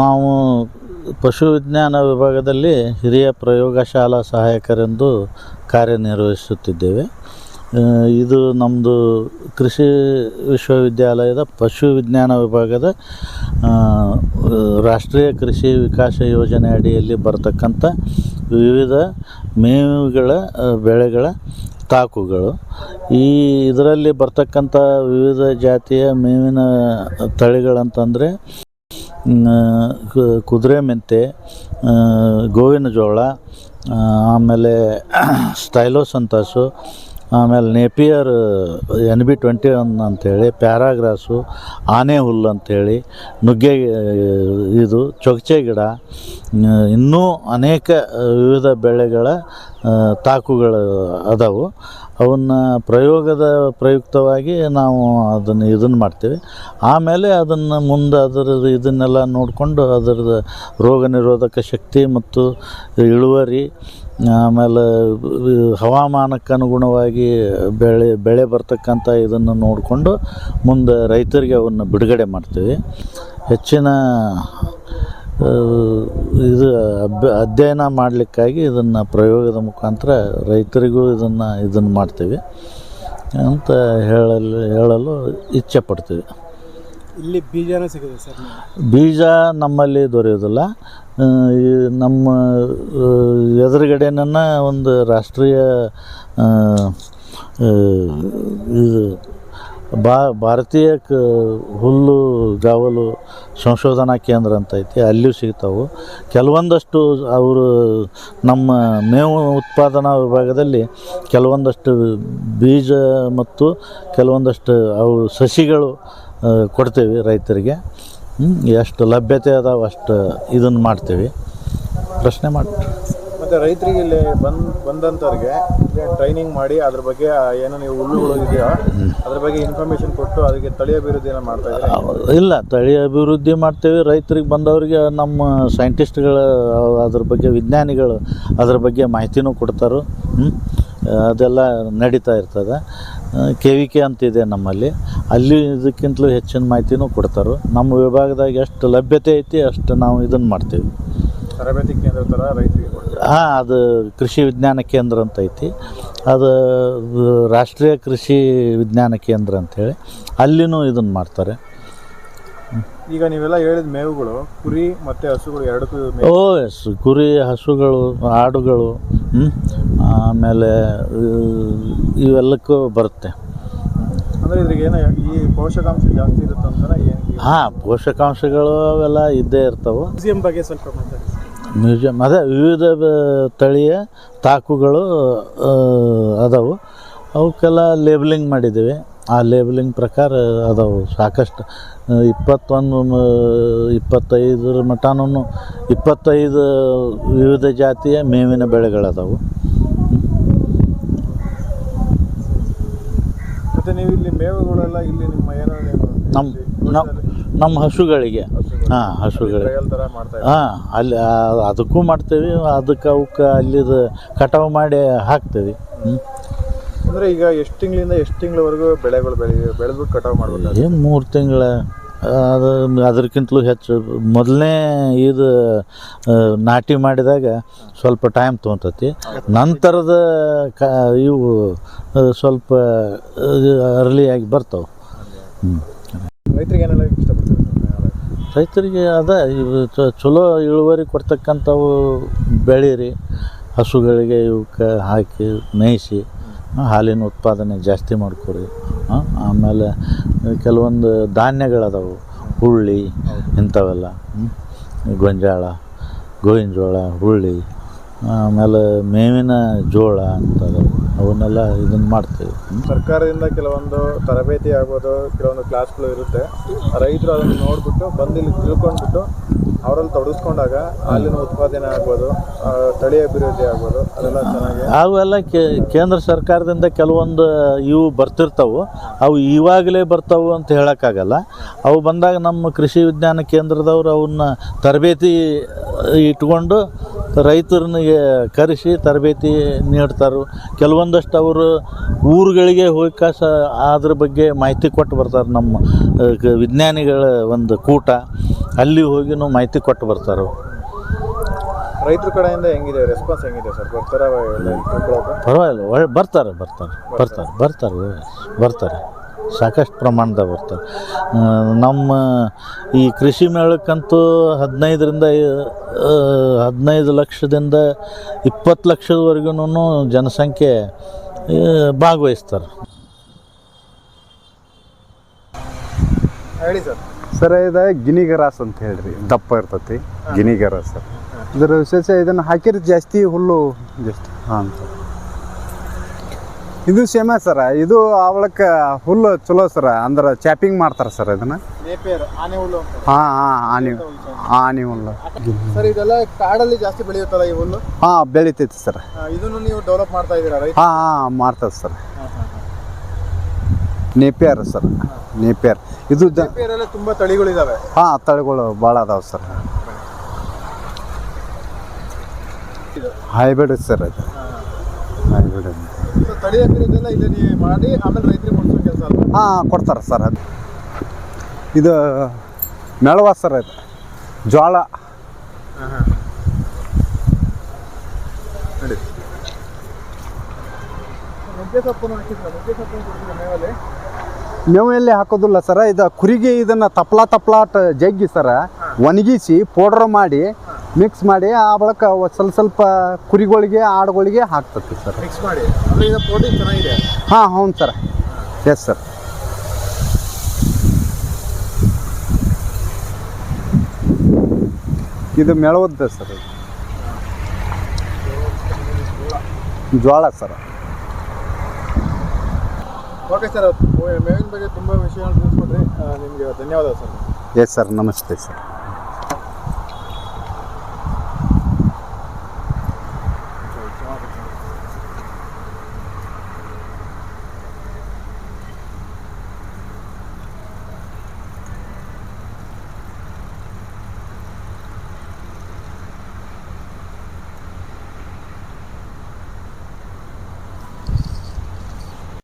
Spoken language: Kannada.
ನಾವು ಪಶು ವಿಜ್ಞಾನ ವಿಭಾಗದಲ್ಲಿ ಹಿರಿಯ ಪ್ರಯೋಗಶಾಲಾ ಸಹಾಯಕರೆಂದು ಕಾರ್ಯನಿರ್ವಹಿಸುತ್ತಿದ್ದೇವೆ. ಇದು ನಮ್ಮದು ಕೃಷಿ ವಿಶ್ವವಿದ್ಯಾಲಯದ ಪಶು ವಿಜ್ಞಾನ ವಿಭಾಗದ ರಾಷ್ಟ್ರೀಯ ಕೃಷಿ ವಿಕಾಸ ಯೋಜನೆ ಅಡಿಯಲ್ಲಿ ಬರತಕ್ಕಂಥ ವಿವಿಧ ಮೇವುಗಳ ಬೆಳೆಗಳ ತಾಕುಗಳು. ಈ ಇದರಲ್ಲಿ ಬರ್ತಕ್ಕಂಥ ವಿವಿಧ ಜಾತಿಯ ಮೇವಿನ ತಳಿಗಳಂತಂದರೆ ಕುದುರೆ ಮೆಂತೆ ಗೋವಿನ ಜೋಳ ಆಮೇಲೆ ಸ್ಟೈಲೋ ಸಂತಾಸು ಆಮೇಲೆ Napier N B twenty one ಅಂಥೇಳಿ ಪ್ಯಾರಾಗ್ರಾಸು, ಆನೆ ಹುಲ್ಲು ಅಂಥೇಳಿ ನುಗ್ಗೆ, ಇದು, ಚೊಗಚೆ ಗಿಡ ಇನ್ನೂ ಅನೇಕ ವಿವಿಧ ಬೆಳೆಗಳ ತಾಕುಗಳು ಅದಾವು. ಅವನ್ನ ಪ್ರಯೋಗದ ಪ್ರಯುಕ್ತವಾಗಿ ನಾವು ಅದನ್ನು ಇದನ್ನು ಮಾಡ್ತೀವಿ. ಆಮೇಲೆ ಅದನ್ನು ಮುಂದೆ ಅದರದ್ದು ಇದನ್ನೆಲ್ಲ ನೋಡಿಕೊಂಡು ಅದರದ್ದು ರೋಗ ನಿರೋಧಕ ಶಕ್ತಿ ಮತ್ತು ಇಳುವರಿ, ಆಮೇಲೆ ಹವಾಮಾನಕ್ಕೆ ಅನುಗುಣವಾಗಿ ಬೆಳೆ ಬೆಳೆ ಬರ್ತಕ್ಕಂಥ ಇದನ್ನು ನೋಡಿಕೊಂಡು ಮುಂದೆ ರೈತರಿಗೆ ಅವನ್ನು ಬಿಡುಗಡೆ ಮಾಡ್ತೀವಿ. ಹೆಚ್ಚಿನ ಇದು ಅಭ್ಯ ಅಧ್ಯಯನ ಮಾಡಲಿಕ್ಕಾಗಿ ಇದನ್ನು ಪ್ರಯೋಗದ ಮುಖಾಂತರ ರೈತರಿಗೂ ಇದನ್ನು ಇದನ್ನು ಮಾಡ್ತೀವಿ. ಅಂತ ಹೇಳಲು ಹೇಳಲು ಇಚ್ಛೆ ಪಡ್ತೀವಿ. ಇಲ್ಲಿ ಬೀಜನೂ ಸಿಗುತ್ತೆ ಸರ್ ಬೀಜ ನಮ್ಮಲ್ಲಿ ದೊರೆಯೋದಿಲ್ಲ ಈ ನಮ್ಮ ಎದುರುಗಡೆನ ಒಂದು ರಾಷ್ಟ್ರೀಯ ಇದು ಬಾ ಭಾರತೀಯ ಕ ಹುಲ್ಲು ಗಾವಲು ಸಂಶೋಧನಾ ಕೇಂದ್ರ ಅಂತ ಐತಿ, ಅಲ್ಲಿಯೂ ಸಿಗ್ತಾವೆ. ಕೆಲವೊಂದಷ್ಟು ಅವರು ನಮ್ಮ ಮೇವು ಉತ್ಪಾದನಾ ವಿಭಾಗದಲ್ಲಿ ಕೆಲವೊಂದಷ್ಟು ಬೀಜ ಮತ್ತು ಕೆಲವೊಂದಷ್ಟು ಅವು ಸಸಿಗಳು ಕೊಡ್ತೇವೆ ರೈತರಿಗೆ. ಎಷ್ಟು ಲಭ್ಯತೆ ಅದಾವ ಅಷ್ಟು ಇದನ್ನು ಮಾಡ್ತೀವಿ. ಪ್ರಶ್ನೆ ಮಾಡಿ ಮತ್ತೆ ರೈತರಿಗೆ ಇಲ್ಲಿ ಬಂದ್ ಬಂದಂಥವ್ರಿಗೆ ಟ್ರೈನಿಂಗ್ ಮಾಡಿ ಅದ್ರ ಬಗ್ಗೆ ಏನೋ ಏನು ನೀವು ಹುಲ್ಲುಗಳು ಇದೆಯೋ ಅದ್ರ ಬಗ್ಗೆ ಇನ್ಫಾರ್ಮೇಶನ್ ಕೊಟ್ಟು ಅದಕ್ಕೆ ತಳಿ ಅಭಿವೃದ್ಧಿನ ಮಾಡ್ತಾ ಇದ್ದಾರೆ? ಇಲ್ಲ ತಳಿ ಅಭಿವೃದ್ಧಿ ಮಾಡ್ತೇವೆ. ರೈತರಿಗೆ ಬಂದವರಿಗೆ ನಮ್ಮ ಸೈಂಟಿಸ್ಟ್ಗಳು ಅದ್ರ ಬಗ್ಗೆ ವಿಜ್ಞಾನಿಗಳು ಅದ್ರ ಬಗ್ಗೆ ಮಾಹಿತಿನೂ ಕೊಡ್ತಾರೆ. ಅದೆಲ್ಲ ನಡೀತಾ ಇರ್ತದೆ. ಕೆ ವಿ ಕೆ ಅಂತಿದೆ ನಮ್ಮಲ್ಲಿ. ಅಲ್ಲಿ ಇದಕ್ಕಿಂತಲೂ ಹೆಚ್ಚಿನ ಮಾಹಿತಿನೂ ಕೊಡ್ತಾರೆ. ನಮ್ಮ ವಿಭಾಗದಾಗ ಎಷ್ಟು ಲಭ್ಯತೆ ಐತಿ ಅಷ್ಟು ನಾವು ಇದನ್ನು ಮಾಡ್ತೀವಿ. ತರಬೇತಿ ಕೇಂದ್ರ ಥರ ರೈತರಿಗೆ ಹಾಂ ಅದು ಕೃಷಿ ವಿಜ್ಞಾನ ಕೇಂದ್ರ ಅಂತ ಐತಿ. ಅದು ರಾಷ್ಟ್ರೀಯ ಕೃಷಿ ವಿಜ್ಞಾನ ಕೇಂದ್ರ ಅಂಥೇಳಿ ಅಲ್ಲಿನೂ ಇದನ್ನು ಮಾಡ್ತಾರೆ. ಈಗ ನೀವೆಲ್ಲ ಹೇಳಿದ ಮೇವುಗಳು ಕುರಿ ಮತ್ತೆ ಹಸುಗಳು ಎರಡಕ್ಕೂ ಓ ಮೇವು. ಎಸ್ ಕುರಿ ಹಸುಗಳು ಆಡುಗಳು ಆಮೇಲೆ ಇವೆಲ್ಲಕ್ಕೂ ಬರುತ್ತೆ. ಅಂದರೆ ಇದ್ರಿಗೆ ಏನೋ ಈ ಪೋಷಕಾಂಶ ಜಾಸ್ತಿ ಇರುತ್ತೆ ಅಂದ್ರೆ ಏನು? ಹಾಂ ಪೋಷಕಾಂಶಗಳು ಅವೆಲ್ಲ ಇದ್ದೇ ಇರ್ತವೆ. ಮ್ಯೂಸಿಯಂ ಬಗ್ಗೆ ಸ್ವಲ್ಪ ಮಾತಾಡಿ. ಮ್ಯೂಸಿಯಂ ಅದೇ ವಿವಿಧ ತಳಿಯ ತಾಕುಗಳು ಅದಾವು. ಅವಕ್ಕೆಲ್ಲ ಲೇಬಲಿಂಗ್ ಮಾಡಿದ್ದೀವಿ. ಆ ಲೇಬಲಿಂಗ್ ಪ್ರಕಾರ ಅದಾವು. ಸಾಕಷ್ಟು ಇಪ್ಪತ್ತೊಂದು ಇಪ್ಪತ್ತೈದರ ಮಟನೂ ಇಪ್ಪತ್ತೈದು ವಿವಿಧ ಜಾತಿಯ ಮೇವಿನ ಬೆಳೆಗಳದಾವು. ಮತ್ತು ನೀವು ಇಲ್ಲಿ ಮೇವುಗಳೆಲ್ಲ ಇಲ್ಲಿ ನಮ್ಮ ನಮ್ಮ ನಮ್ಮ ಹಸುಗಳಿಗೆ. ಹಾಂ ಹಸುಗಳಿಗೆ ಹಾಂ ಅಲ್ಲಿ ಅದಕ್ಕೂ ಮಾಡ್ತೇವೆ ಅದಕ್ಕೆ ಅವಕ್ಕೆ ಅಲ್ಲಿದು ಕಟಾವು ಮಾಡಿ ಹಾಕ್ತೇವೆ. ಹ್ಞೂ ಅಂದ್ರೆ ಈಗ ಎಷ್ಟು ತಿಂಗಳಿಂದ ಎಷ್ಟು ತಿಂಗಳವರೆಗೂ ಬೆಳೆಗಳು ಬೆಳೆ ಬೆಳೆದ್ಬಿಟ್ಟು ಕಟಾವು ಮಾಡ್ಬೇಕು ಏನು ಮೂರು ತಿಂಗಳ ಅದು ಅದಕ್ಕಿಂತಲೂ ಹೆಚ್ಚು. ಮೊದಲನೇ ಇದು ನಾಟಿ ಮಾಡಿದಾಗ ಸ್ವಲ್ಪ ಟೈಮ್ ತೊಗೊತತಿ. ನಂತರದ ಕ ಇವು ಸ್ವಲ್ಪ ಅರ್ಲಿಯಾಗಿ ಬರ್ತಾವೆ. ಹ್ಞೂ ರೈತರಿಗೆ ಏನೆಲ್ಲ ಇಷ್ಟಪಡ್ತೀವಿ ರೈತರಿಗೆ ಅದ ಇವು ಚಲೋ ಇಳುವರಿ ಕೊಡ್ತಕ್ಕಂಥವು ಬೆಳೀರಿ ಹಸುಗಳಿಗೆ ಇವಕ್ಕೆ ಹಾಕಿ ಮೇಯಿಸಿ ಹಾಲಿನ ಉತ್ಪಾದನೆ ಜಾಸ್ತಿ ಮಾಡ್ಕೊರಿ ಆ, ಆಮೇಲೆ ಕೆಲವೊಂದು ಧಾನ್ಯಗಳದಾವು ಹುರುಳಿ ಇಂಥವೆಲ್ಲ. ಗೊಂಜಾಳ ಗೋವಿನ ಜೋಳ ಹುಳ್ಳಿ ಆಮೇಲೆ ಮೇವಿನ ಜೋಳ ಅಂತದವು ಅವನ್ನೆಲ್ಲ ಇದನ್ನು ಮಾಡ್ತೀವಿ. ಸರ್ಕಾರದಿಂದ ಕೆಲವೊಂದು ತರಬೇತಿ ಆಗ್ಬೋದು ಕೆಲವೊಂದು ಕ್ಲಾಸ್ಗಳು ಇರುತ್ತೆ. ರೈತರು ಅದನ್ನು ನೋಡ್ಬಿಟ್ಟು ಬಂದು ಇಲ್ಲಿ ತಿಳ್ಕೊಂಡ್ಬಿಟ್ಟು ಅವರಲ್ಲಿ ತೊಡಗಿಸ್ಕೊಂಡಾಗ ಹಾಲಿನ ಉತ್ಪಾದನೆ ಆಗ್ಬೋದು ಸ್ಥಳೀಯ ತಳಿ ಅಭಿವೃದ್ಧಿ ಆಗ್ಬೋದು ಅದೆಲ್ಲ ಚೆನ್ನಾಗಿ. ಅವೆಲ್ಲ ಕೇ- ಕೇಂದ್ರ ಸರ್ಕಾರದಿಂದ ಕೆಲವೊಂದು ಇವು ಬರ್ತಿರ್ತಾವೆ. ಅವು ಇವಾಗಲೇ ಬರ್ತಾವೆ ಅಂತ ಹೇಳೋಕ್ಕಾಗಲ್ಲ. ಅವು ಬಂದಾಗ ನಮ್ಮ ಕೃಷಿ ವಿಜ್ಞಾನ ಕೇಂದ್ರದವರು ಅವನ್ನ ತರಬೇತಿ ಇಟ್ಕೊಂಡು ರೈತರನಿಗೆ ಕರೆಸಿ ತರಬೇತಿ ನೀಡ್ತಾರೆ. ಕೆಲವೊಂದಷ್ಟು ಅವರು ಊರುಗಳಿಗೆ ಹೋಗಿ ಕಾಸ ಅದ್ರ ಬಗ್ಗೆ ಮಾಹಿತಿ ಕೊಟ್ಟು ಬರ್ತಾರೆ ನಮ್ಮ ವಿಜ್ಞಾನಿಗಳ ಒಂದು ಕೂಟ. ಅಲ್ಲಿ ಹೋಗಿನೂ ಮಾಹಿತಿ ಕೊಟ್ಟು ಬರ್ತಾರೆ. ರೈತರ ಕಡೆಯಿಂದ ಹೆಂಗಿದೆ ರೆಸ್ಪಾನ್ಸ್ ಹೆಂಗಿದೆ ಸರ್? ಬರ್ತಾರ ಪರವಾಗಿಲ್ಲ ಒಳ್ಳೆ ಬರ್ತಾರೆ ಬರ್ತಾರೆ ಬರ್ತಾರೆ ಬರ್ತಾರೆ ಬರ್ತಾರೆ. ಸಾಕಷ್ಟು ಪ್ರಮಾಣದಾಗ ಬರ್ತವೆ. ನಮ್ಮ ಈ ಕೃಷಿ ಮೇಳಕ್ಕಂತೂ ಹದಿನೈದರಿಂದ ಹದಿನೈದು ಲಕ್ಷದಿಂದ ಇಪ್ಪತ್ತು ಲಕ್ಷದವರೆಗೂ ಜನಸಂಖ್ಯೆ ಭಾಗವಹಿಸ್ತಾರೆ. ಹೇಳಿ ಸರ್. ಸರ್ ಇದು ಗಿನಿಗರಾಸ್ ಅಂತ ಹೇಳ್ರಿ. ದಪ್ಪ ಇರ್ತತಿ. ಗಿನಿಗರಾಸ್. ಸರ್ ಇದರ ವಿಶೇಷ ಇದನ್ನು ಹಾಕಿದ್ರೆ ಜಾಸ್ತಿ ಹುಲ್ಲು ಜಾಸ್ತಿ. ಹಾಂ ಸರ್ ಇದು ಸೇಮ ಸರ ಇದು ಅವಳಕ್ಕ ಹುಲ್ಲು ಚಲೋ ಸರ ಅಂದ್ರೆ ಚಾಪಿಂಗ್ ಮಾಡ್ತಾರೆ ಸರ್ ಇದನ್ನು. ಹಾ ಹಾಂ ಆನಿ ಆನಿ ಹುಲ್ಲು. ಸರ್ ಇದೆಲ್ಲ ಕಾಡಲ್ಲಿ ಜಾಸ್ತಿ ಬೆಳೆಯುತ್ತಲ್ಲ ಈ ಹುಲ್ಲು? ಹಾಂ ಬೆಳಿತೈತಿ ಸರ್. ಇದನ್ನು ನೀವು ಡೆವಲಪ್ ಮಾಡ್ತಾ ಇದ್ದೀರಾ ಹಾ ಹಾ ಮಾಡ್ತದೆ ಸರ್. Napier sir Napier. ಇದು ದ ತಳಿಗಳು ತುಂಬಾ ತಳಿಗಳಿದಾವೆ. ಹಾಂ ತಳಿಗಳು ಭಾಳ ಅದಾವೆ ಸರ್. ಹೈಬ್ರಿಡ್ ಸರ್ ಇದು. ಹಾಂ ಕೊಡ್ತಾರೆ ಸರ್ ಅದು. ಇದು ಮೆಳವ ಸರ್ ಇದು ಜೋಳ ಮೇವು ಎಲ್ಲಿ ಹಾಕೋದಿಲ್ಲ ಸರ್ ಇದು ಕುರಿಗೆ ಇದನ್ನು ತಪ್ಲ ತಪ್ಲಾಟ್ ಜಗ್ಗಿ ಸರ ಒಣಗಿಸಿ ಪೌಡ್ರ್ ಮಾಡಿ ಮಿಕ್ಸ್ ಮಾಡಿ ಆ ಬಳಿಕ ಸ್ವಲ್ಪ ಸ್ವಲ್ಪ ಕುರಿಗಳಿಗೆ ಆಡುಗಳಿಗೆ ಹಾಕ್ತತಿ ಸರ್. ಮಿಕ್ಸ್ ಮಾಡಿ. ಪ್ರೋಟೀನ್ ಚೆನ್ನಾಗಿದೆ. ಹಾಂ ಹೌದು ಸರ್. ಎಸ್ ಸರ್ ಇದು ಮೆಳವದ್ದ ಸರ್ ಜ್ವಾಳ ಜೋಳ ಸರ್ ಓಕೆ ಸರ್ ಮೇವಿನ ಬಗ್ಗೆ ತುಂಬ ವಿಷಯ ತಿಳಿಸ್ಕೊಡ್ರಿ. ಆ, ನಿಮಗೆ ಧನ್ಯವಾದ ಸರ್ ಎಸ್ ಸರ್ ನಮಸ್ತೆ ಸರ್